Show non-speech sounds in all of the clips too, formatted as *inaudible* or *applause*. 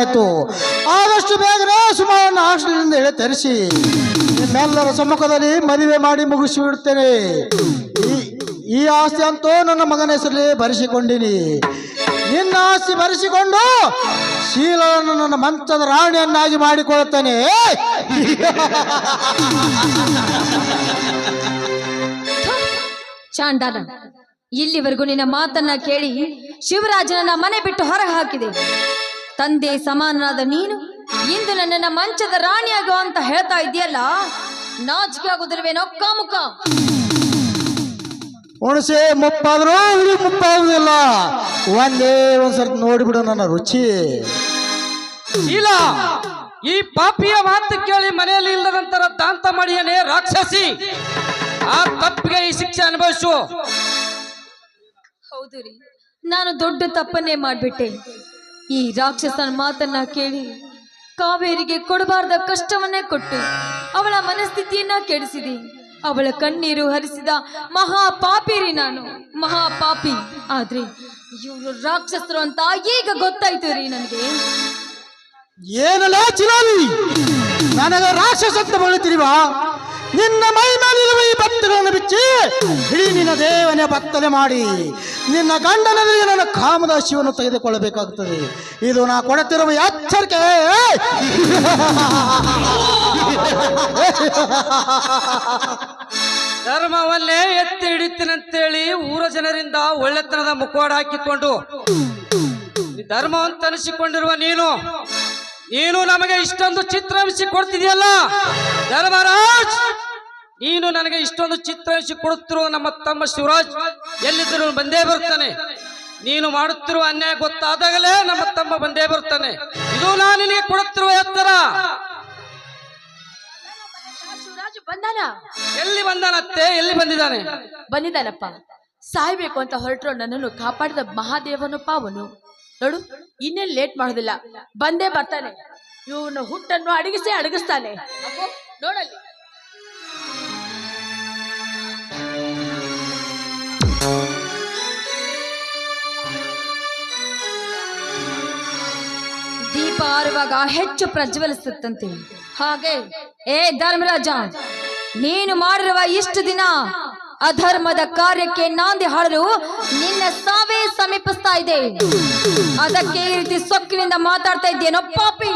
ಆಯ್ತು. ಆದಷ್ಟು ಬೇಗನೆ ಸುಮಾರನ್ನು ಹಾಸ್ಟೆಲ್ನಿಂದ ಹೇಳಿ ತರಿಸಿ. ನಿಮ್ಮೆಲ್ಲರ ಸಮ್ಮುಖದಲ್ಲಿ ಮದುವೆ ಮಾಡಿ ಮುಗಿಸಿ ಬಿಡುತ್ತೇನೆ ಈ ಆಸ್ತಿ ಅಂತೂ ನನ್ನ ಮಗನ ಹೆಸರಲ್ಲಿ ಬರೆಸಿಕೊಂಡಿನಿ. ನಿನ್ನ ಆಸ್ತಿ ಬರೆಸಿಕೊಂಡು ಶೀಲವನ್ನು ನನ್ನ ಮಂಚದ ರಾಣಿಯನ್ನಾಗಿ ಮಾಡಿಕೊಳ್ಳುತ್ತೇನೆ. ಚಾಂಡಾಲ ಇಲ್ಲಿವರೆಗೂ ನಿನ್ನ ಮಾತನ್ನ ಕೇಳಿ ಶಿವರಾಜನನ್ನ ಮನೆ ಬಿಟ್ಟು ಹೊರಗೆ ಹಾಕಿದೆ. ತಂದೆ ಸಮಾನನಾದ ನೀನು ಇಂದು ನನ್ನ ಮಂಚದ ರಾಣಿಯಾಗೋ ಅಂತ ಹೇಳ್ತಾ ಇದೆಯಲ್ಲ ನಾಚಿಕೆ ಆಗುದಿಲ್ವೇನೋ ಕಾಮುಕ. ಹುಣಸೆ ಮುಪ್ಪಾದ್ರೂ ಹುಳಿ ಮುಪ್ಪಾಗುದಿಲ್ಲ. ಒಂದೇ ಒಂದ್ಸರ್ತಿ ನೋಡಿಬಿಡು ನನ್ನ ರುಚಿ. ಇಲ್ಲ ಈ ಪಾಪಿಯ ಮಾತು ಕೇಳಿ ಮನೆಯಲ್ಲಿ ಇಲ್ಲದ ನಂತರ ದಾಂತ ಮಾಡಿಯನೇ ರಾಕ್ಷಸಿ. ಆ ತಪ್ಪಿಗೆ ಈ ಶಿಕ್ಷೆ ಅನುಭವಿಸು ಹೌದು ರೀ. ನಾನು ದೊಡ್ಡ ತಪ್ಪನ್ನೇ ಮಾಡ್ಬಿಟ್ಟೆ. ಈ ರಾಕ್ಷಸನ ಮಾತನ್ನ ಕೇಳಿ ಕಾವೇರಿಗೆ ಕೊಡಬಾರ್ದ ಕಷ್ಟವನ್ನೇ ಕೊಟ್ಟು ಅವಳ ಮನಸ್ಥಿತಿಯನ್ನ ಕೆಡಿಸಿದೆ. ಅವಳ ಕಣ್ಣೀರು ಹರಿಸಿದ ಮಹಾ ಪಾಪಿ ರೀ ನಾನು. ಮಹಾ ಪಾಪಿ ಆದ್ರೆ ಇವರು ರಾಕ್ಷಸರು ಅಂತ ಈಗ ಗೊತ್ತಾಯ್ತು ರೀ ನನಗೆ. ಏನಲ್ಲ ಚಿಲಾಲಿ ನನಗ ರಾಕ್ಷಸ ಅಂತ ನಿನ್ನ ಮೈ ಮೇಲಿರುವ ಈ ಬತ್ತಗಳನ್ನು ಬಿಚ್ಚಿ ಇಡೀ ನಿನ್ನ ದೇವನೇ ಬತ್ತಲೆ ಮಾಡಿ ನಿನ್ನ ಗಂಡನಲ್ಲಿ ನನ್ನ ಕಾಮದ ಶಿವನು ತೆಗೆದುಕೊಳ್ಳಬೇಕಾಗುತ್ತದೆ. ಇದು ನಾ ಕೊಡುತ್ತಿರುವ ಎಚ್ಚರಿಕೆ. ಧರ್ಮವಲ್ಲೇ ಎತ್ತಿ ಹಿಡಿತೀನಂತೇಳಿ ಊರ ಜನರಿಂದ ಒಳ್ಳೆತನದ ಮುಖವಾಡ ಹಾಕಿಕೊಂಡು ಧರ್ಮ ಅಂತ ಅನಿಸಿಕೊಂಡಿರುವ ನೀನು ನೀನು ನಮಗೆ ಇಷ್ಟೊಂದು ಚಿತ್ರ ಕೊಡ್ತಿದೆಯಲ್ಲ ಧರ್ಮರಾಜ್! ನೀನು ನನಗೆ ಇಷ್ಟೊಂದು ಚಿತ್ರಹಿಸಿ ಕೊಡುತ್ತಿರುವ ನಮ್ಮ ತಮ್ಮ ಶಿವರಾಜ್ ಎಲ್ಲಿದ್ದರೂ ಬಂದೇ ಬರ್ತಾನೆ ನೀನು ಮಾಡುತ್ತಿರುವ ಅನ್ಯಾಯ ಗೊತ್ತಾದಾಗಲೇ ನಮ್ಮ ತಮ್ಮ ಬಂದೇ ಬರ್ತಾನೆ ಇದು ನಾನು ನಿನಗೆ ಕೊಡುತ್ತಿರುವ ಎತ್ತರ. ಬಂದಾನ? ಎಲ್ಲಿ ಬಂದಾನತ್ತೆ? ಎಲ್ಲಿ ಬಂದಿದ್ದಾನೆ? ಬಂದಿದ್ದಾನಪ್ಪ. ಸಾಯ್ಬೇಕು ಅಂತ ಹೊರಟ್ರು ನನ್ನನ್ನು ಕಾಪಾಡಿದ ಮಹಾದೇವನು ಪಾವನು. ನೋಡು ಇನ್ನೇ ಲೇಟ್ ಮಾಡೋದಿಲ್ಲ. ಬಂದೇ ಬರ್ತಾನೆ. ಇವನ ಹುಟ್ಟನ್ನು ಅಡಗಿಸಿ ಅಡಗಿಸ್ತಾನೆ. ನೋಡಲ್ಲಿ. ದೀಪ ಆರುವಾಗ ಹೆಚ್ಚು ಪ್ರಜ್ವಲಿಸುತ್ತಂತೆ. ಹಾಗೆ, ಏ ಧರ್ಮರಾಜ, ನೀನು ಮಾಡಿರುವ ಇಷ್ಟು ದಿನ ಅಧರ್ಮದ ಕಾರ್ಯಕ್ಕೆ ನಾಂದಿ ಹಾಡಲು ನಿನ್ನ ಸಾವೇ ಸಮೀಪಿಸ್ತಾ ಇದೆ. ಅದಕ್ಕೆ ಈ ರೀತಿ ಸೊಕ್ಕಿನಿಂದ ಮಾತಾಡ್ತಾ ಇದ್ದೇನೋ ಪಾಪಿ.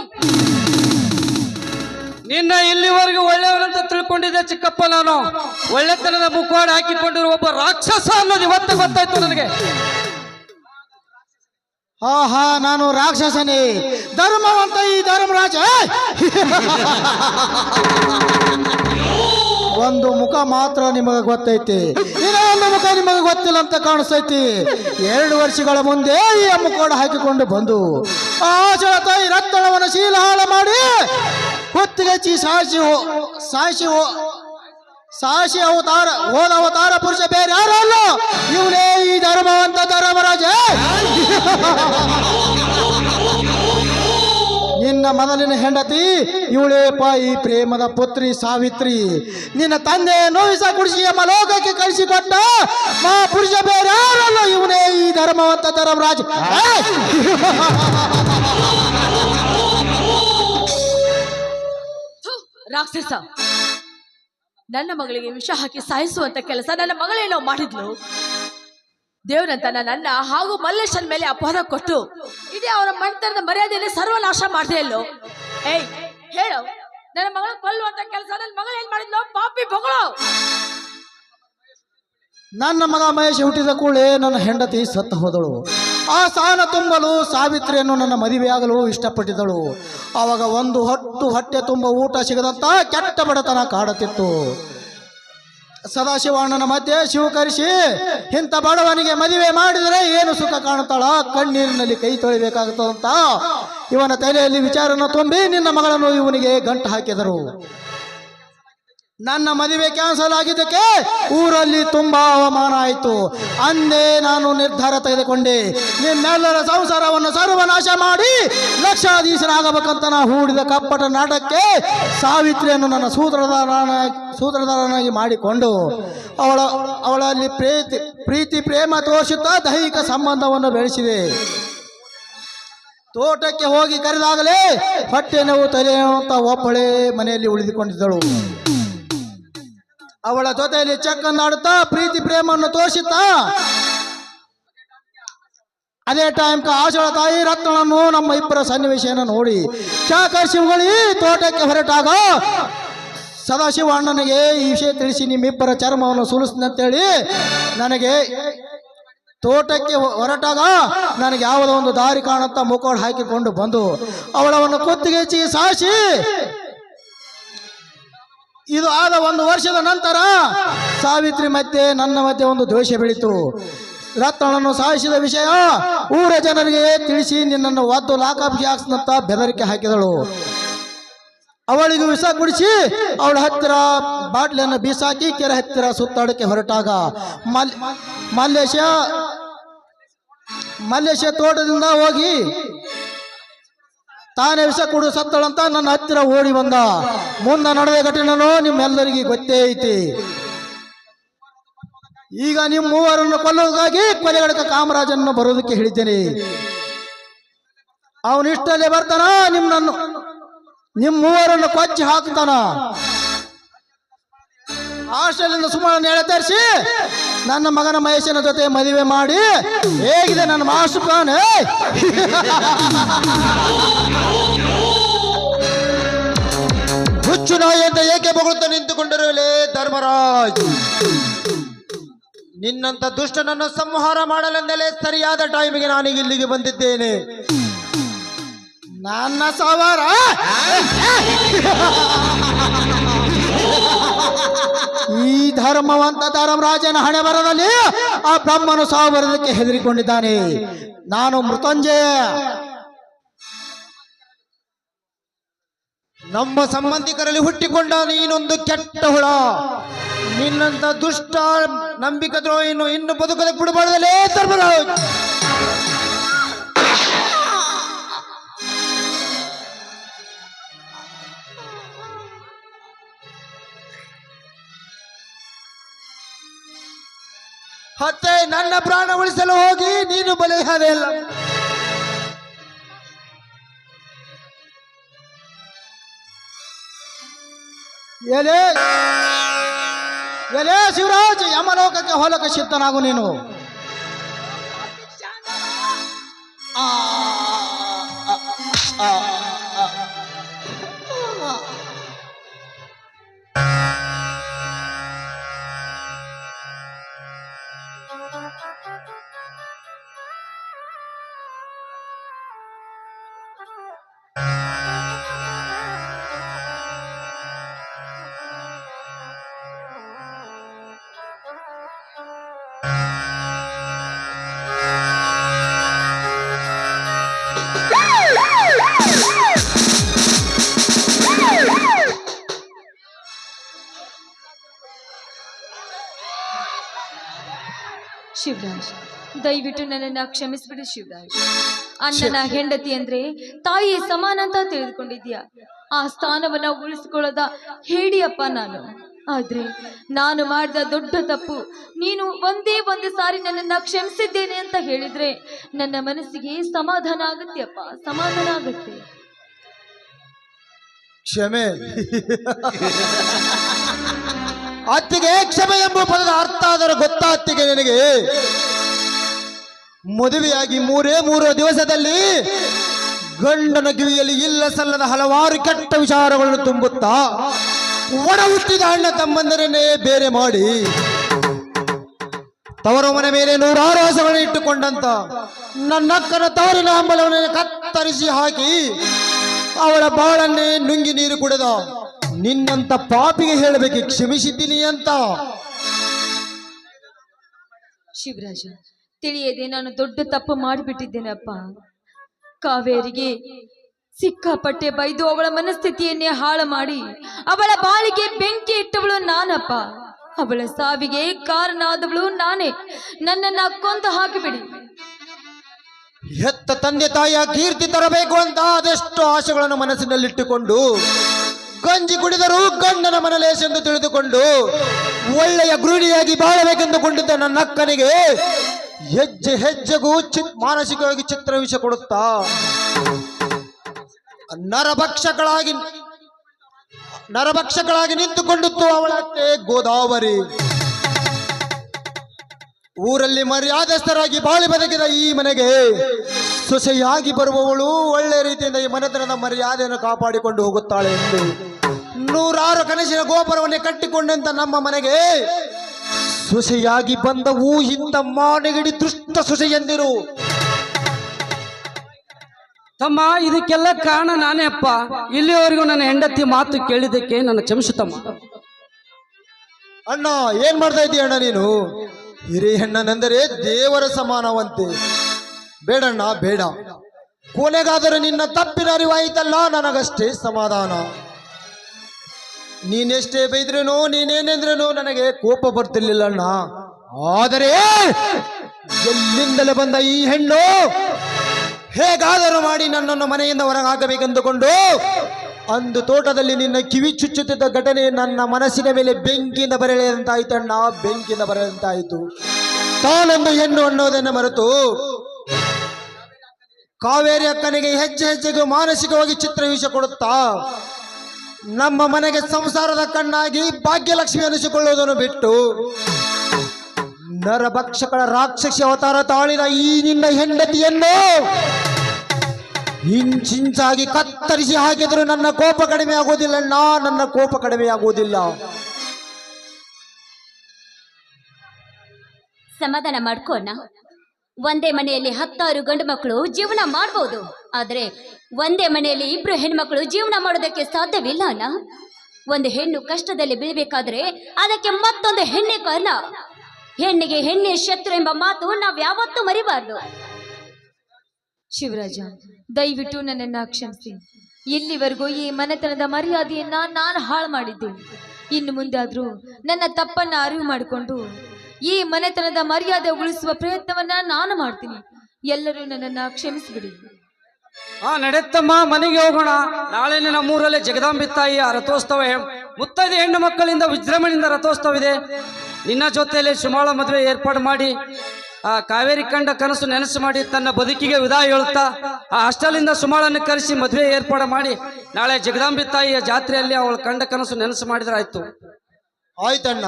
ನಿನ್ನ ಇಲ್ಲಿವರೆಗೂ ಒಳ್ಳೆಯವರಂತ ತಿಳ್ಕೊಂಡಿದ್ದೆ ಚಿಕ್ಕಪ್ಪ ನಾನು. ಒಳ್ಳೆತನದ ಮುಖವಾಡ ಹಾಕಿಕೊಂಡಿರುವ ಒಬ್ಬ ರಾಕ್ಷಸ ಅನ್ನೋದು ಇವತ್ತು ಗೊತ್ತಾಯ್ತು ನನಗೆ. ಆಹಾ, ನಾನು ರಾಕ್ಷಸನೇ. ಧರ್ಮವಂತ ಈ ಧರ್ಮರಾಜ. ಒಂದು ಮುಖ ಮಾತ್ರ ನಿಮಗೆ ಗೊತ್ತೈತಿ. ಇನ್ನೊಂದು ಮುಖ ನಿಮಗೆ ಗೊತ್ತಿಲ್ಲ ಅಂತ ಕಾಣಿಸ್ತೈತಿ. ಎರಡು ವರ್ಷಗಳ ಮುಂದೆ ಈ ಅಮ್ಮಕೋಡ ಹಾಕಿಕೊಂಡು ಬಂದು ಆ ತಾಯಿ ರತ್ತಳವನ್ನು ಶೀಲಹಾಳ ಮಾಡಿ ಸಾಯಿಸಿ ಹೋ ಸಾಯಿಸಿ ಸಾಕ್ಷಿ ಅವತಾರ, ಹೋದ ಅವತಾರ ಪುರುಷ ಬೇರೆ ಯಾರು ಅಲ್ಲ ಇವನೇ ಈ ಧರ್ಮವಂತ ಧರ್ಮರಾಜ. ನಿನ್ನ ಮೊದಲಿನ ಹೆಂಡತಿ ಇವಳೇಪ ಈ ಪ್ರೇಮದ ಪುತ್ರಿ ಸಾವಿತ್ರಿ. ನಿನ್ನ ತಂದೆ ನೋವಿಸ ಲೋಕಕ್ಕೆ ಕಳಿಸಿಕೊಟ್ಟ ಮಾ ಪುರುಷ ಬೇರೆ ಯಾರಲ್ಲ? ಇವನೇ ಈ ಧರ್ಮವಂತ ಧರ್ಮರಾಜ. ರಾಕ್ಷಸ. ನನ್ನ ಮಗಳಿಗೆ ವಿಷ ಹಾಕಿ ಸಾಯಿಸುವಂತ ಕೆಲಸ ನನ್ನ ಮಗಳೇನೋ ಮಾಡಿದ್ಲು. ದೇವರಂತ ನನ್ನ ಹಾಗೂ ಮಲ್ಲೇಶನ್ ಮೇಲೆ ಅಪವಾದ ಕೊಟ್ಟು ಇಡೀ ಅವರ ಮನೆತನದ ಮರ್ಯಾದೆಯಲ್ಲಿ ಸರ್ವನಾಶ ಮಾಡಿದೆ ಇಲ್ಲೋ ಏಯ್, ಹೇಳು. ನನ್ನ ಮಗಳ ಕೊಲ್ಲುವಂತ ಕೆಲಸ ನನ್ನ ಮಗಳು ಏನ್ ಮಾಡಿದ್ಲು? ಪಾಪಿ ಬೊಗಳು. ನನ್ನ ಮಗ ಮಹೇಶ್ ಹುಟ್ಟಿದ ಕೂಡಲೇ ನನ್ನ ಹೆಂಡತಿ ಸತ್ತು ಹೋದಳು. ಆ ಸ್ಥಾನ ತುಂಬಲು ಸಾವಿತ್ರಿಯನ್ನು ನನ್ನ ಮದುವೆಯಾಗಲು ಇಷ್ಟಪಟ್ಟಿದ್ದಳು. ಆವಾಗ ಒಂದು ಹೊಟ್ಟು ಹೊಟ್ಟೆ ತುಂಬ ಊಟ ಸಿಗದಂತ ಕೆಟ್ಟ ಬಡತನ ಕಾಡುತ್ತಿತ್ತು ಸದಾಶಿವಣ್ಣನ ಮಧ್ಯೆ ಶಿವಕರಿಸಿ ಇಂಥ ಬಡವನಿಗೆ ಮದುವೆ ಮಾಡಿದರೆ ಏನು ಸುಖ ಕಾಣುತ್ತಾಳ ಕಣ್ಣೀರಿನಲ್ಲಿ ಕೈ ತೊಳಿಬೇಕಾಗುತ್ತದಂತ ಇವನ ತಲೆಯಲ್ಲಿ ವಿಚಾರನ ತುಂಬಿ ನಿನ್ನ ಮಗಳನ್ನು ಇವನಿಗೆ ಗಂಟು ಹಾಕಿದರು. ನನ್ನ ಮದುವೆ ಕ್ಯಾನ್ಸಲ್ ಆಗಿದ್ದಕ್ಕೆ ಊರಲ್ಲಿ ತುಂಬಾ ಅವಮಾನ ಆಯಿತು. ಅಂದೇ ನಾನು ನಿರ್ಧಾರ ತೆಗೆದುಕೊಂಡೆ. ನಿಮ್ಮೆಲ್ಲರ ಸಂಸಾರವನ್ನು ಸರ್ವನಾಶ ಮಾಡಿ ಲಕ್ಷಾಧೀಶನಾಗಬೇಕಂತ ನಾ ಹೂಡಿದ ಕಪ್ಪಟ ನಾಟಕ್ಕೆ ಸಾವಿತ್ರಿಯನ್ನು ನನ್ನ ಸೂತ್ರಧಾರನ, ಸೂತ್ರಧಾರನಾಗಿ ಮಾಡಿಕೊಂಡು ಅವಳ, ಅವಳಲ್ಲಿ ಪ್ರೀತಿ ಪ್ರೀತಿ, ಪ್ರೇಮ ತೋರಿಸುತ್ತಾ ದೈಹಿಕ ಸಂಬಂಧವನ್ನು ಬೆಳೆಸಿದೆ. ತೋಟಕ್ಕೆ ಹೋಗಿ ಕರೆದಾಗಲೇ ಹೊಟ್ಟೆ ನೋವು ತಲೆ ಅಂತ ಮನೆಯಲ್ಲಿ ಉಳಿದುಕೊಂಡಿದ್ದಳು. ಅವಳ ಜೊತೆಯಲ್ಲಿ ಚಕ್ಕನ್ನಾಡುತ್ತಾ, ಪ್ರೀತಿ ಪ್ರೇಮವನ್ನು ತೋರಿಸುತ್ತಾ, ಅದೇ ಟೈಮ್ ಆಶಳ ತಾಯಿ ರತ್ನಳನ್ನು ನಮ್ಮ ಇಬ್ಬರ ಸನ್ನಿವೇಶನ ನೋಡಿ ಶಾಕರ್ ಶಿವಗಳಿ ತೋಟಕ್ಕೆ ಹೊರಟಾಗ ಸದಾಶಿವ ಅಣ್ಣನಿಗೆ ಈ ವಿಷಯ ತಿಳಿಸಿ, ನಿಮ್ಮಿಬ್ಬರ ಚರ್ಮವನ್ನು ಸುಲಿಸ್ತೇಳಿ ನನಗೆ ತೋಟಕ್ಕೆ ಹೊರಟಾಗ ನನಗೆ ಯಾವುದೋ ಒಂದು ದಾರಿ ಕಾಣುತ್ತಾ ಮುಖೋಡ್ ಹಾಕಿಕೊಂಡು ಬಂದು ಅವಳವನ್ನು ಕುತ್ತಿಗೆಚ್ಚಿ ಸಾಸಿ ಇದು ಆದ ಒಂದು ವರ್ಷದ ನಂತರ ಸಾವಿತ್ರಿ ಮತ್ತೆ ನನ್ನ ಮತ್ತೆ ಒಂದು ದ್ವೇಷ ಬೆಳೀತು. ರತ್ನಳನ್ನು ಸಾಯಿಸಿದ ವಿಷಯ ಊರ ಜನರಿಗೆ ತಿಳಿಸಿ ನಿನ್ನನ್ನು ಒದ್ದು ಲಾಕಾಪಿ ಹಾಕ್ಸಂತ ಬೆದರಿಕೆ ಹಾಕಿದಳು. ಅವಳಿಗೆ ವಿಷ ಕುಡಿಸಿ ಅವಳ ಹತ್ತಿರ ಬಾಟ್ಲಿಯನ್ನು ಬೀಸಾಕಿ ಕೆರೆ ಹತ್ತಿರ ಸುತ್ತಾಡಕ್ಕೆ ಹೊರಟಾಗ. ಮಲ್ ಮಲ್ಲೇಶ ಮಲ್ಲೇಶ ತೋಟದಿಂದ ಹೋಗಿ ತಾನೇ ವಿಷ ಕುಡು ಸತ್ತಳಂತ ನನ್ನ ಹತ್ತಿರ ಓಡಿ ಬಂದ. ಮುಂದೆ ನಡೆದ ಘಟನೆನೋ ನಿಮ್ಮೆಲ್ಲರಿಗೆ ಗೊತ್ತೇ ಐತಿ. ಈಗ ನಿಮ್ಮ ಮೂವರನ್ನು ಕೊಲ್ಲುವುದಾಗಿ ಕೊಲೆಗಡಕ ಕಾಮರಾಜನ್ನು ಬರೋದಕ್ಕೆ ಹೇಳಿದ್ದೇನೆ. ಅವನು ಇಷ್ಟಲ್ಲೇ ಬರ್ತಾನ ನಿಮ್ಮನ್ನು ನಿಮ್ಮ ಮೂವರನ್ನು ಕೊಚ್ಚಿ ಹಾಕ್ತಾನ ಹಾಸ್ಟೆಲಿಂದ ಸುಮಾರನ್ನು ಎಳೆ ತರಿಸಿ ನನ್ನ ಮಗನ ಮಹೇಶನ ಜೊತೆ ಮದುವೆ ಮಾಡಿ ಹೇಗಿದೆ ನನ್ನ ಮಾಸ್ಟರ್ ಪ್ಲಾನ್? ಹುಚ್ಚು ನಾಯಿ ಅಂತ ಏಕೆ ಬೊಗಳುತ್ತಾ ನಿಂತುಕೊಂಡಿರುವಲೇ ಧರ್ಮರಾಜ್? ನಿನ್ನಂತ ದುಷ್ಟನನ್ನು ಸಂಹಾರ ಮಾಡಲೆಂದಲೇ ಸರಿಯಾದ ಟೈಮಿಗೆ ನಾನೀಗ ಇಲ್ಲಿಗೆ ಬಂದಿದ್ದೇನೆ. ನನ್ನ ಸವಾರ ಈ ಧರ್ಮವಂತ ಧರ್ಮರಾಜನ ಹಣೆ ಬರದಲ್ಲಿ ಆ ಬ್ರಹ್ಮನು ಸಾವು ಬರೋದಕ್ಕೆ ಹೆದರಿಕೊಂಡಿದ್ದಾನೆ. ನಾನು ಮೃತ್ಯುಂಜಯ ನಮ್ಮ ಸಂಬಂಧಿಕರಲ್ಲಿ ಹುಟ್ಟಿಕೊಂಡ ನೀನೊಂದು ಕೆಟ್ಟ ಹುಳ. ನಿನ್ನಂತ ದುಷ್ಟ ನಂಬಿಕೆ ದ್ರೋಹಿಯನ್ನು ಇನ್ನು ಬದುಕದ ಬಿಡಬಾರ್ದಲೇ ಧರ್ಮರಾಜ್. ಮತ್ತೆ ನನ್ನ ಪ್ರಾಣ ಉಳಿಸಲು ಹೋಗಿ, ನೀನು ಬಲಿಯಾದೆ ಅಲ್ಲ ಎಲೆ ಎಲೆ ಶಿವರಾಜ್, ಯಮಲೋಕಕ್ಕೆ ಹೋಲಕ ಸಿದ್ಧನಾಗು ನೀನು. ಶಿವರಾಜ್. ದಯವಿಟ್ಟು ನನ್ನನ್ನ ಕ್ಷಮಿಸ್ಬಿಡಿ ಶಿವರಾಜ್. ಅಣ್ಣನ ಹೆಂಡತಿ ಅಂದ್ರೆ ತಾಯಿ ಸಮಾನ ಅಂತ ತಿಳಿದುಕೊಂಡಿದ್ಯಾ ಆ ಸ್ಥಾನವನ್ನ ಉಳಿಸಿಕೊಳ್ಳದ ಹೇಳಿಯಪ್ಪ ನಾನು. ಆದ್ರೆ ನಾನು ಮಾಡಿದ ದೊಡ್ಡ ತಪ್ಪು. ನೀನು ಒಂದೇ ಒಂದು ಸಾರಿ ನನ್ನನ್ನ ಕ್ಷಮಿಸಿದ್ದೇನೆ ಅಂತ ಹೇಳಿದ್ರೆ ನನ್ನ ಮನಸ್ಸಿಗೆ ಸಮಾಧಾನ ಆಗುತ್ತೆ ಅಪ್ಪ ಸಮಾಧಾನ ಆಗುತ್ತೆ. ಕ್ಷಮೆ. *laughs* ಅತ್ತಿಗೆ ಕ್ಷಮೆ ಎಂಬ ಪದದ ಅರ್ಥ ಆದರೆ ಗೊತ್ತಾ ಅತ್ತಿಗೆ ನಿನಗೆ. ಮದುವೆಯಾಗಿ ಮೂರೇ ಮೂರು ದಿವಸದಲ್ಲಿ ಗಂಡನ ಕಿವಿಯಲ್ಲಿ ಇಲ್ಲ ಸಲ್ಲದ ಹಲವಾರು ಕೆಟ್ಟ ವಿಚಾರಗಳನ್ನು ತುಂಬುತ್ತಾ ಒಣ ಹುಟ್ಟಿದ ಅಣ್ಣ ತಮ್ಮಂದರನ್ನೇ ಬೇರೆ ಮಾಡಿ ತವರ ಮನೆ ಮೇಲೆ ನೂರಾರು ಆಸೆಗಳನ್ನು ಇಟ್ಟುಕೊಂಡಂತ ನನ್ನಕ್ಕನ ತವರಿನ ಹಂಬಲವನ್ನು ಕತ್ತರಿಸಿ ಹಾಕಿ ಅವಳ ಬಾಳನ್ನೇ ನುಂಗಿ ನೀರು ಕುಡಿದ. ನಿನ್ನಂತ ಪಾಪಿಗೆ ಹೇಳಬೇಕು ಕ್ಷಮಿಸಿದ್ದೀನಿ ಅಂತ. ಶಿವರಾಜ ತಿಳಿಯದೆ ನಾನು ದೊಡ್ಡ ತಪ್ಪು ಮಾಡಿಬಿಟ್ಟಿದ್ದೇನಪ್ಪ ಕಾವೇರಿಗೆ ಸಿಕ್ಕಾಪಟ್ಟೆ ಬೈದು ಅವಳ ಮನಸ್ಥಿತಿಯನ್ನೇ ಹಾಳು ಮಾಡಿ ಅವಳ ಬಾಳಿಗೆ ಬೆಂಕಿ ಇಟ್ಟವಳು ನಾನಪ್ಪ. ಅವಳ ಸಾವಿಗೆ ಕಾರಣ ಆದವಳು ನಾನೇ. ನನ್ನನ್ನ ಕೊಂದು ಹಾಕಿಬಿಡಿ. ಹೆತ್ತ ತಂದೆ ತಾಯಿಯ ಕೀರ್ತಿ ತರಬೇಕು ಅಂತ ಆದಷ್ಟು ಆಶೆಗಳನ್ನು ಮನಸ್ಸಿನಲ್ಲಿಟ್ಟುಕೊಂಡು ಗಂಜಿ ಕುಡಿದರೂ ಗಂಡನ ಮನಲೇಸೆಂದು ತಿಳಿದುಕೊಂಡು ಒಳ್ಳೆಯ ಗೃಹಿಣಿಯಾಗಿ ಬಾಳಬೇಕೆಂದುಕೊಂಡಿದ್ದ ನನ್ನ ಅಕ್ಕನಿಗೆ ಹೆಜ್ಜೆ ಹೆಜ್ಜೆಗೂ ಚಿತ್ ಮಾನಸಿಕವಾಗಿ ಚಿತ್ರವಿಷ ಕೊಡುತ್ತಾ ನರಭಕ್ಷಕಳಾಗಿ ನರಭಕ್ಷಕಳಾಗಿ ನಿಂತುಕೊಂಡಿತ್ತು ಅವಳ ಅತ್ತೆ ಗೋದಾವರಿ. ಊರಲ್ಲಿ ಮರ್ಯಾದಸ್ಥರಾಗಿ ಬಾಳಿ ಬದುಕಿದ ಈ ಮನೆಗೆ ಸೊಸೆಯಾಗಿ ಬರುವವಳು ಒಳ್ಳೆ ರೀತಿಯಿಂದ ಈ ಮನೆತನದ ಮರ್ಯಾದೆಯನ್ನು ಕಾಪಾಡಿಕೊಂಡು ಹೋಗುತ್ತಾಳೆ ಎಂದು ನೂರಾರು ಕನಸಿನ ಗೋಪುರವನ್ನೇ ಕಟ್ಟಿಕೊಂಡಂತ ನಮ್ಮ ಮನೆಗೆ ಸೊಸೆಯಾಗಿ ಬಂದವು ಇಂಥ ಮಾನಗಿಡಿ ದುಷ್ಟ ಸೊಸೆ ಎಂದಿರು. ತಮ್ಮ ಇದಕ್ಕೆಲ್ಲ ಕಾರಣ ನಾನೇ ಅಪ್ಪ. ಇಲ್ಲಿವರೆಗೂ ನನ್ನ ಹೆಂಡತಿ ಮಾತು ಕೇಳಿದ್ದಕ್ಕೆ ನನ್ನ ಕ್ಷಮಿಸು ತಮ್ಮ. ಅಣ್ಣ ಏನ್ ಮಾಡ್ತಾ ಇದ್ದೀಯ ಅಣ್ಣ ನೀನು? ಹಿರಿಯಣ್ಣನೆಂದರೆ ದೇವರ ಸಮಾನವಂತೆ. ಬೇಡಣ್ಣ ಬೇಡ. ಕೊನೆಗಾದರೆ ನಿನ್ನ ತಪ್ಪಿನ ಅರಿವಾಯಿತಲ್ಲ ನನಗಷ್ಟೇ ಸಮಾಧಾನ. ನೀನೆಷ್ಟೇ ಬೈದ್ರೂ ನೀನೇನೆಂದ್ರೂ ನನಗೆ ಕೋಪ ಬರ್ತಿರ್ಲಿಲ್ಲ ಅಣ್ಣ. ಆದರೆ ಎಲ್ಲಿಂದಲೇ ಬಂದ ಈ ಹೆಣ್ಣು? ಹೇಗಾದರೂ ಮಾಡಿ ನನ್ನನ್ನು ಮನೆಯಿಂದ ಹೊರಗಾಗಬೇಕೆಂದುಕೊಂಡು ಅಂದು ತೋಟದಲ್ಲಿ ನಿನ್ನ ಕಿವಿ ಚುಚ್ಚುತ್ತಿದ್ದ ಘಟನೆ ನನ್ನ ಮನಸ್ಸಿನ ಮೇಲೆ ಬೆಂಕಿಯಿಂದ ಬರೆಯದಂತಾಯ್ತಣ್ಣ ಬೆಂಕಿಯಿಂದ ಬರೆಯದಂತಾಯಿತು ತಾನೊಂದು ಹೆಣ್ಣು ಅನ್ನೋದನ್ನು ಮರೆತು ಕಾವೇರಿ ಅಕ್ಕನಿಗೆ ಹೆಜ್ಜೆ ಹೆಜ್ಜೆಗೂ ಮಾನಸಿಕವಾಗಿ ಚಿತ್ರ ವಿಷ ಕೊಡುತ್ತಾ ನಮ್ಮ ಮನೆಗೆ ಸಂಸಾರದ ಕಣ್ಣಾಗಿ ಭಾಗ್ಯಲಕ್ಷ್ಮಿ ಅನಿಸಿಕೊಳ್ಳುವುದನ್ನು ಬಿಟ್ಟು ನರಭಕ್ಷಕಳ ರಾಕ್ಷಸಿ ಅವತಾರ ತಾಳಿದ ಈ ನಿನ್ನ ಹೆಂಡತಿಯನ್ನು ಇಂಚಿಂಚಾಗಿ ಕತ್ತರಿಸಿ ಹಾಕಿದರೂ ನನ್ನ ಕೋಪ ಕಡಿಮೆ ಆಗುವುದಿಲ್ಲ ನಾ ನನ್ನ ಕೋಪ ಕಡಿಮೆ ಆಗುವುದಿಲ್ಲ. ಸಮಾಧಾನ ಮಾಡ್ಕೋಣ ಒಂದೇ ಮನೆಯಲ್ಲಿ ಹತ್ತಾರು ಗಂಡು ಮಕ್ಕಳು ಜೀವನ ಮಾಡ್ಬೋದು. ಆದ್ರೆ ಒಂದೇ ಮನೆಯಲ್ಲಿ ಇಬ್ಬರು ಹೆಣ್ಮಕ್ಳು ಜೀವನ ಮಾಡೋದಕ್ಕೆ ಸಾಧ್ಯವಿಲ್ಲ ಅಲ್ಲ ಒಂದು ಹೆಣ್ಣು ಕಷ್ಟದಲ್ಲಿ ಬೀಳ್ಬೇಕಾದ್ರೆ ಅದಕ್ಕೆ ಮತ್ತೊಂದು ಹೆಣ್ಣೆ ಕಾರಣ. ಹೆಣ್ಣಿಗೆ ಹೆಣ್ಣೆ ಶತ್ರು ಎಂಬ ಮಾತು ನಾವು ಯಾವತ್ತೂ ಮರಿಬಾರ್ದು. ಶಿವರಾಜ, ದಯವಿಟ್ಟು ನನ್ನನ್ನು ಕ್ಷಮಿಸಿ. ಇಲ್ಲಿವರೆಗೂ ಈ ಮನೆತನದ ಮರ್ಯಾದೆಯನ್ನ ನಾನು ಹಾಳು ಮಾಡಿದ್ದೆ. ಇನ್ನು ಮುಂದಾದ್ರೂ ನನ್ನ ತಪ್ಪನ್ನ ಅರಿವು ಮಾಡಿಕೊಂಡು ಈ ಮನೆತನದ ಮರ್ಯಾದೆ ಉಳಿಸುವ ಪ್ರಯತ್ನವನ್ನ ನಾನು ಮಾಡ್ತೀನಿ. ಎಲ್ಲರೂ ನನ್ನನ್ನು ಕ್ಷಮಿಸಿಬಿಡಿ. ಹಾ ನಡೆತ್ತಮ್ಮ ಮನೆಗೆ ಹೋಗೋಣ. ನಾಳೆ ನಮ್ಮೂರಲ್ಲಿ ಜಗದಾಂಬಿ ತಾಯಿಯ ರಥೋತ್ಸವ ಮುತ್ತೈದ ಹೆಣ್ಣು ಮಕ್ಕಳಿಂದ ವಿಜೃಂಭಣೆಯಿಂದ ರಥೋತ್ಸವ ಇದೆ ನಿನ್ನ ಜೊತೆಯಲ್ಲಿ ಸುಮಾಳ ಮದುವೆ ಏರ್ಪಾಡು ಮಾಡಿ, ಆ ಕಾವೇರಿ ಕಂಡ ಕನಸು ನೆನಸು ಮಾಡಿ ತನ್ನ ಬದುಕಿಗೆ ವಿದಾಯ ಹೇಳುತ್ತಾ, ಆ ಅಷ್ಟಲಿಂದ ಸುಮಾಳನ್ನು ಕರೆಸಿ ಮದುವೆ ಏರ್ಪಾಡು ಮಾಡಿ, ನಾಳೆ ಜಗದಾಂಬಿ ತಾಯಿಯ ಜಾತ್ರೆಯಲ್ಲಿ ಅವಳು ಕಂಡ ಕನಸು ನೆನಸು ಮಾಡಿದ್ರೆ ಆಯ್ತು. ಆಯ್ತಣ್ಣ.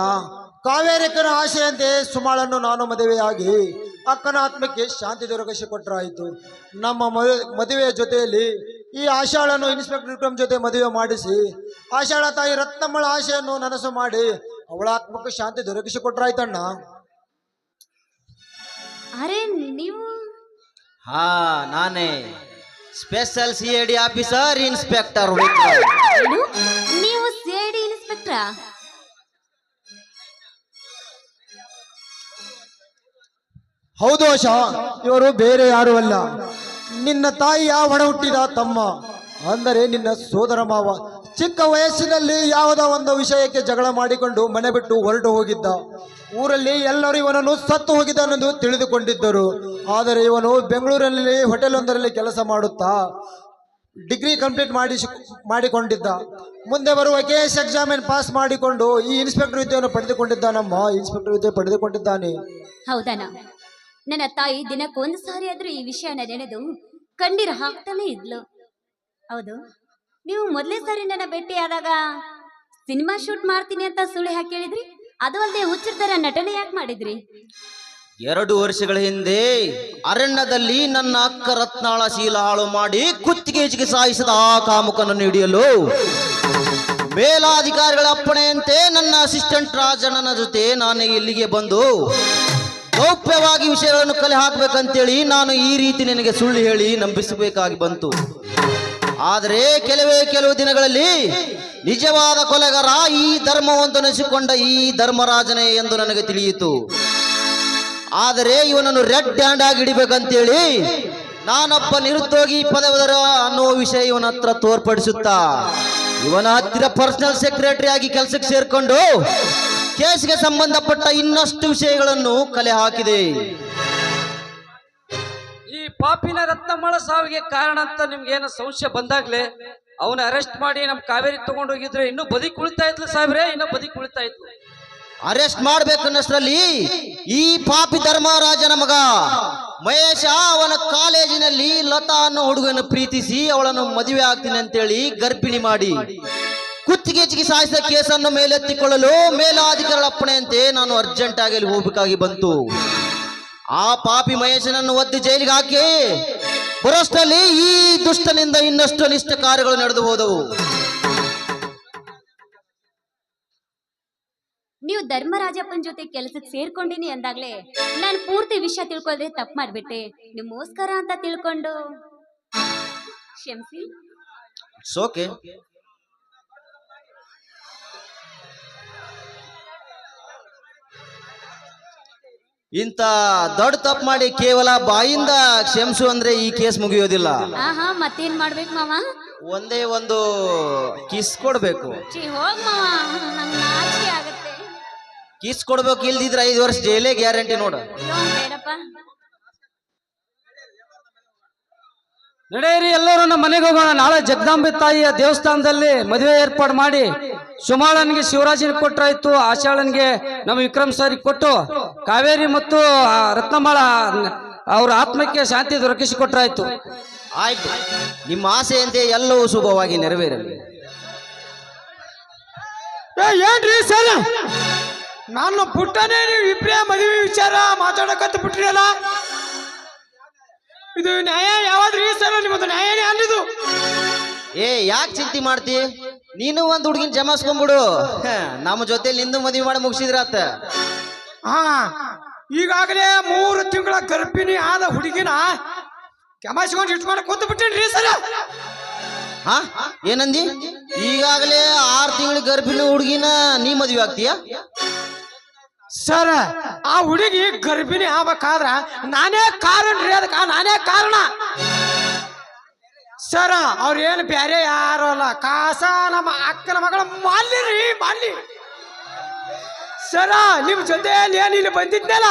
ಕಾವೇರಿಕನ ಆಶೆಯಂತೆ ಸುಮಾಳನ್ನು ನಾನು ಮದುವೆಯಾಗಿ ಅಕ್ಕನ ಆತ್ಮಕ್ಕೆ ಶಾಂತಿ ದೊರಕಿಸಿ ಕೊಟ್ಟರಾಯಿತು. ನಮ್ಮ ಮದುವೆ ಮದುವೆಯ ಜೊತೆಯಲ್ಲಿ ಈ ಆಶಾಳನ್ನು ಇನ್ಸ್ಪೆಕ್ಟರ್ ವಿಕ್ರಮ್ ಜೊತೆ ಮದುವೆ ಮಾಡಿಸಿ ಆಶಾಳ ತಾಯಿ ರತ್ನಮ್ಮಳ ಆಶೆಯನ್ನು ನನಸು ಮಾಡಿ ಅವಳ ಆತ್ಮಕ್ಕೆ ಶಾಂತಿ ದೊರಕಿಸಿ ಕೊಟ್ಟರಾಯ್ತಣ್ಣ. ಅರೆ ನೀವು? ಹಾ ನಾನೇ special C I D officer inspector? ನೀವು ಸಿಎಡಿ ಇನ್ಸ್ಪೆಕ್ಟ್ರಾ? ಹೌದು ಆಶಾ, ಇವರು ಬೇರೆ ಯಾರು ಅಲ್ಲ. ನಿನ್ನ ತಾಯಿಯ ಒಡ ಹುಟ್ಟಿದ ತಮ್ಮ, ಅಂದರೆ ನಿನ್ನ ಸೋದರ ಮಾವ. ಚಿಕ್ಕ ವಯಸ್ಸಿನಲ್ಲಿ ಯಾವುದೋ ಒಂದು ವಿಷಯಕ್ಕೆ ಜಗಳ ಮಾಡಿಕೊಂಡು ಮನೆ ಬಿಟ್ಟು ಹೊರಟು ಹೋಗಿದ್ದ. ಊರಲ್ಲಿ ಎಲ್ಲರೂ ಇವನನ್ನು ಸತ್ತು ಹೋಗಿದ್ದಾನೆಂದು ತಿಳಿದುಕೊಂಡಿದ್ದರು. ಆದರೆ ಇವನು ಬೆಂಗಳೂರಿನಲ್ಲಿ ಹೋಟೆಲ್ ಒಂದರಲ್ಲಿ ಕೆಲಸ ಮಾಡುತ್ತಾ ಡಿಗ್ರಿ ಕಂಪ್ಲೀಟ್ ಮಾಡಿ ಮಾಡಿಕೊಂಡಿದ್ದ. ಮುಂದೆ ಬರುವ ಕೆ ಎಸ್ ಎಕ್ಸಾಮಿನ್ ಪಾಸ್ ಮಾಡಿಕೊಂಡು ಈ ಇನ್ಸ್ಪೆಕ್ಟರ್ ವಿದ್ಯೆಯನ್ನು ಪಡೆದುಕೊಂಡಿದ್ದಾನಮ್ಮ. ಇನ್ಸ್ಪೆಕ್ಟರ್ ವಿದ್ಯೆ ಪಡೆದುಕೊಂಡಿದ್ದಾನೆ. ಹೌದನ ನನ್ನ ತಾಯಿ ದಿನಕ್ಕೊಂದು ಸಾರಿ ಆದ್ರೂ ಈ ವಿಷಯನ ನೆನೆದು ಕಣ್ಣೀರು ಹಾಕ್ತಾನೆ ಇದ್ಲು. ಹೌದು. ನೀವು ಮೊದಲೇ ಸಾರಿ ನನ್ನ ಭೇಟಿಯಾದಾಗ ಸಿನಿಮಾ ಶೂಟ್ ಮಾಡ್ತೀನಿ ಅಂತ ಸುಳಿ ಹಾಕಿ ಹೇಳಿದ್ರಿ? ಅದು ಅಲ್ಲದೆ ಹುಚ್ಚರ ನಟನೆ ಯಾಕೆ ಮಾಡಿದ್ರಿ? ಎರಡು ವರ್ಷಗಳ ಹಿಂದೆ ಅರಣ್ಯದಲ್ಲಿ ನನ್ನ ಅಕ್ಕ ರತ್ನಾಳ ಶೀಲ ಹಾಳು ಮಾಡಿ ಕುತ್ತಿಗೆಜಿಗೆ ಸಾಯಿಸಿದ ಆ ಕಾಮುಕನನ್ನು ಹಿಡಿಯಲು ಮೇಲಾಧಿಕಾರಿಗಳ ಅಪ್ಪಣೆಯಂತೆ ನನ್ನ ಅಸಿಸ್ಟೆಂಟ್ ರಾಜಣ್ಣನ ಜೊತೆ ನಾನು ಇಲ್ಲಿಗೆ ಬಂದು ಗೌಪ್ಯವಾಗಿ ವಿಷಯಗಳನ್ನು ಕಲೆ ಹಾಕ್ಬೇಕಂತೇಳಿ ನಾನು ಈ ರೀತಿ ನಿನಗೆ ಸುಳ್ಳು ಹೇಳಿ ನಂಬಿಸಬೇಕಾಗಿ ಬಂತು. ಆದರೆ ಕೆಲವೇ ಕೆಲವು ದಿನಗಳಲ್ಲಿ ನಿಜವಾದ ಕೊಲೆಗಾರ ಈ ಧರ್ಮವೊಂದು ನೆನೆಸಿಕೊಂಡ ಈ ಧರ್ಮರಾಜನೇ ಎಂದು ನನಗೆ ತಿಳಿಯಿತು. ಆದರೆ ಇವನನ್ನು ರೆಡ್ ಹ್ಯಾಂಡ್ ಆಗಿ ಹಿಡಿಬೇಕಂತೇಳಿ ನಾನೊಬ್ಬ ನಿರುದ್ಯೋಗಿ ಪದವದರ ಅನ್ನೋ ವಿಷಯ ಇವನ ಹತ್ರ ತೋರ್ಪಡಿಸುತ್ತಾ, ಇವನ ಹತ್ತಿರ ಪರ್ಸನಲ್ ಸೆಕ್ರೆಟರಿ ಆಗಿ ಕೆಲಸಕ್ಕೆ ಸೇರ್ಕೊಂಡು ಕೇಸ್ಗೆ ಸಂಬಂಧಪಟ್ಟ ಇನ್ನಷ್ಟು ವಿಷಯಗಳನ್ನು ಕಲೆ ಹಾಕಿದೆ. ಈ ಪಾಪಿನ ರತ್ನಮಳ ಸಾವಿಗೆ ಕಾರಣ ಅಂತ ನಿಮ್ಗೆ ಏನೋ ಸಂಶಯ ಬಂದಾಗ್ಲೆ? ಅವನ ಅರೆಸ್ಟ್ ಮಾಡಿ ನಮ್ ಕಾವೇರಿ ತಗೊಂಡು ಹೋಗಿದ್ರೆ ಇನ್ನೂ ಬದಿ ಕುಳಿತಾ ಇದ್ಲು ಸಾವಿರ ಇನ್ನೂ ಬದಿ ಕುಳಿತಾ ಇದ್ಲು. ಅರೆಸ್ಟ್ ಮಾಡ್ಬೇಕನ್ನಷ್ಟರಲ್ಲಿ ಈ ಪಾಪಿ ಧರ್ಮರಾಜನ ಮಗ ಮಹೇಶ ಅವನ ಕಾಲೇಜಿನಲ್ಲಿ ಲತಾ ಅನ್ನೋ ಹುಡುಗನ ಪ್ರೀತಿಸಿ ಅವಳನ್ನು ಮದುವೆ ಆಗ್ತೀನಿ ಅಂತೇಳಿ ಗರ್ಭಿಣಿ ಮಾಡಿ. ಕುತ್ತಿಗೆಚ್ಚಿಗೆ ಸಾಯಿಸಿದ ಕೇಸನ್ನು ಮೇಲೆತ್ತಿಕೊಳ್ಳಲು ಮೇಲಾಧಿಕಾರಿಗಳ ಅಪ್ಪಣೆಯಂತೆ ನಾನು ಅರ್ಜೆಂಟ್ ಆಗಿ ಅಲ್ಲಿ ಹೋಗಬೇಕಾಗಿ ಬಂತು. ಆ ಪಾಪಿ ಮಹೇಶನನ್ನು ಒದ್ದು ಜೈಲಿಗೆ ಹಾಕಿ ಬರೋಷ್ಟಲ್ಲಿ ಈ ದುಷ್ಟನಿಂದ ಇನ್ನಷ್ಟು ಅನಿಷ್ಟ ಕಾರ್ಯಗಳು ನಡೆದು ಹೋದವು. ನೀವು ಧರ್ಮರಾಜಪ್ಪನ ಜೊತೆ ಕೆಲಸಕ್ಕೆ ಸೇರ್ಕೊಂಡಿನಿ ಅಂದಾಗ್ಲೇ ನಾನು ಪೂರ್ತಿ ವಿಷಯ ತಿಳ್ಕೊಳ್ದೆ ತಪ್ಪು ಮಾಡ್ಬಿಟ್ಟೆ. ನಿಮ್ಮೋಸ್ಕರ ಅಂತ ತಿಳ್ಕೊಂಡು. ಕ್ಷಮಿಸಿ. ಸೋಕೆ ಇಂಥ ದೊಡ್ಡ ತಪ್ಪು ಮಾಡಿ ಕೇವಲ ಬಾಯಿಂದ ಕ್ಷಮಿಸು ಅಂದ್ರೆ ಈ ಕೇಸ್ ಮುಗಿಯೋದಿಲ್ಲ. ಆಹಾ ಮತ್ತೇನ್ ಮಾಡ್ಬೇಕು ಮಾವ? ಒಂದೇ ಒಂದು ಕಿಸ್ ಕೊಡ್ಬೇಕು. ಚಿ ಹೋಗ್ ಮಾವ ನಂಗೆ ನಾಚಿಕೆ ಆಗತ್ತೆ. ಕಿಸ್ ಕೊಡ್ಬೇಕು ಇಲ್ದಿದ್ರೆ ಐದು ವರ್ಷ ಜೈಲೇ ಗ್ಯಾರಂಟಿ ನೋಡು. ಅಯ್ಯೋ, ಬೇಡಪ್ಪ. ನಡೆಯಿರಿ ಎಲ್ಲರೂ ನಮ್ಮ ಮನೆಗೆ ಹೋಗೋಣ. ನಾಳೆ ಜಗದಾಂಬೆ ತಾಯಿಯ ದೇವಸ್ಥಾನದಲ್ಲಿ ಮದುವೆ ಏರ್ಪಾಡು ಮಾಡಿ ಸುಮಾಳನ್ಗೆ ಶಿವರಾಜನ್ ಕೊಟ್ಟರಾಯ್ತು ಆಶಾಳನ್ಗೆ ನಮ್ಮ ವಿಕ್ರಮ್ ಸರ್ ಕೊಟ್ಟು ಕಾವೇರಿ ಮತ್ತು ರತ್ನಮಾಳ ಅವ್ರ ಆತ್ಮಕ್ಕೆ ಶಾಂತಿ ದೊರಕಿಸಿ ಕೊಟ್ಟರಾಯ್ತು ಆಯ್ತು. ನಿಮ್ಮ ಆಸೆಯಂತೆ ಎಲ್ಲವೂ ಶುಭವಾಗಿ ನೆರವೇರಲಿ. ಏ ಏನ್ರಿ ಸರ್? ನಾನು ಪುಟ್ಟನೇ ನೀವು ಇಬ್ರೇ ಮದುವೆ ವಿಚಾರ ಮಾತಾಡಕತ್ತ ಬಿಟ್ರಿಯಲ್ಲ ಇದು ನ್ಯಾಯ ಯಾವಾದ್ರಿ ಸರ್ ನಿಮ್ಮದು ನ್ಯಾಯನೇ ಅಲ್ಲಿದು ಏ ಯಾಕೆ ಚಿಂತೆ ಮಾಡ್ತಿ? ನೀನು ಒಂದ್ ಹುಡುಗಿನ ಜಮಾಸ್ಕೊಂಡ್ಬಿಡು ನಮ್ಮ ಜೊತೆ ನಿಂದು ಮದುವೆ ಮಾಡಿ ಮುಗಿಸಿದ್ರಾತ. ಹಾ ಈಗಾಗಲೇ ಮೂರು ತಿಂಗಳ ಗರ್ಭಿಣಿ ಆದ ಹುಡುಗಿನ ಕೆಮಾಸ್ಕೊಂಡು ಇಟ್ಕೊಂಡು ಕೂತು ಬಿಟ್ಟೇನ್ರಿ ಸರ್ ಹಾ ಏನಂದಿ? ಈಗಾಗಲೇ ಆರು ತಿಂಗಳ ಗರ್ಭಿಣಿ ಹುಡುಗಿನ ನೀ ಮದುವೆ ಆಗ್ತೀಯ? ಸರ್, ಆ ಹುಡುಗಿ ಗರ್ಭಿಣಿ ಆಗ್ಬೇಕಾದ್ರ ನಾನೇ ಕಾರಣ ರೀ ಅದಕ್ಕೆ ನಾನೇ ಕಾರಣ. ಸರ, ಅವ್ರೇನು ಬ್ಯಾರೆ ಯಾರು ಅಲ್ಲ. ಕಾಸ ನಮ್ಮ ಅಕ್ಕನ ಮಗಳ ಮಾಲಿ ರೀ ಮಾಲಿ ಸರ, ನಿಮ್ ಜೊತೆಯಲ್ಲಿ ಏನು ಇಲ್ಲಿ ಬಂದಿದ್ನಲ್ಲ?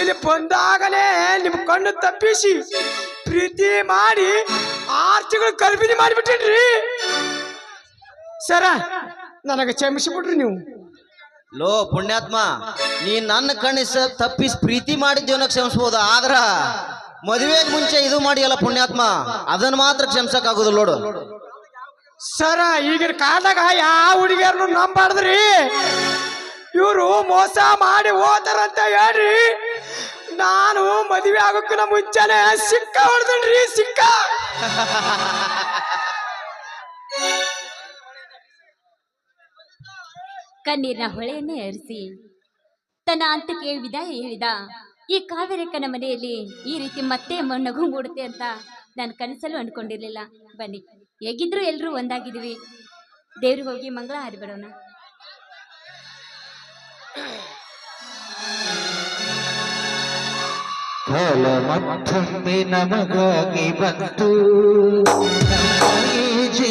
ಇಲ್ಲಿ ಬಂದಾಗಲೇ ನಿಮ್ ಕಣ್ಣು ತಪ್ಪಿಸಿ ಪ್ರೀತಿ ಮಾಡಿ ಆರು ತಿಂಗಳು ಗರ್ಭಿಣಿ ಮಾಡಿಬಿಟ್ಟಿನ್ರಿ. ಸರ, ನನಗೆ ಕ್ಷಮಿಸಿಬಿಡ್ರಿ ನೀವು. ಲೋ, ಪುಣ್ಯಾತ್ಮ, ನೀ ನನ್ನ ಕಣಿಸ ತಪ್ಪಿಸಿ ಪ್ರೀತಿ ಮಾಡಿದ್ದೇವನ ಕ್ಷಮಿಸ್ಬೋದು? ಆದ್ರ, ಮದುವೆಗೆ ಮುಂಚೆ ಇದು ಮಾಡಿಯಲ್ಲ ಪುಣ್ಯಾತ್ಮ, ಅದನ್ನ ಮಾತ್ರ ಕ್ಷಮಿಸಕ್ ಆಗುದಿಲ್ಲ ನೋಡು. ಸರ, ಈಗಿನ ಕಾಲದಾಗ ಯಾವ ಹುಡುಗಿಯರ್ನು ನಂಬಾರ್ದ್ರಿ ಇವರು ಮೋಸ ಮಾಡಿ ಹೋತಾರಂತ ಹೇಳ್ರಿ. ನಾನು ಮದುವೆ ಆಗೋಕ್ಕಿಂತ ಮುಂಚೆನೆ ಸಿಕ್ಕ ಹೊಡೆದ್ರಿ ಸಿಕ್ಕ. ಕಣ್ಣೀರಿನ ಹೊಳೆಯನ್ನೇ ಹರಿಸಿ ತನ್ನ ಅಂತಕ್ಕೆ ವಿದಾಯ ಹೇಳಿದ, ಈ ಕಾವೇರಕ್ಕನ ಮನೆಯಲ್ಲಿ ಈ ರೀತಿ ಮತ್ತೆ ಮಣ್ಣಗು ಮೂಡುತ್ತೆ ಅಂತ ನಾನು ಕನಸಲ್ಲೂ ಅನ್ಕೊಂಡಿರ್ಲಿಲ್ಲ. ಬನ್ನಿ, ಹೇಗಿದ್ರು ಎಲ್ಲರೂ ಒಂದಾಗಿದ್ದೀವಿ. ದೇವ್ರಿಗೆ ಹೋಗಿ ಮಂಗಳ ಹಾರಿಬಿಡೋಣ ಕಾಲ ಮತ್ತೊಮ್ಮೆ ನಮಗಾಗಿ ಬಂತು. ನಮಗೆ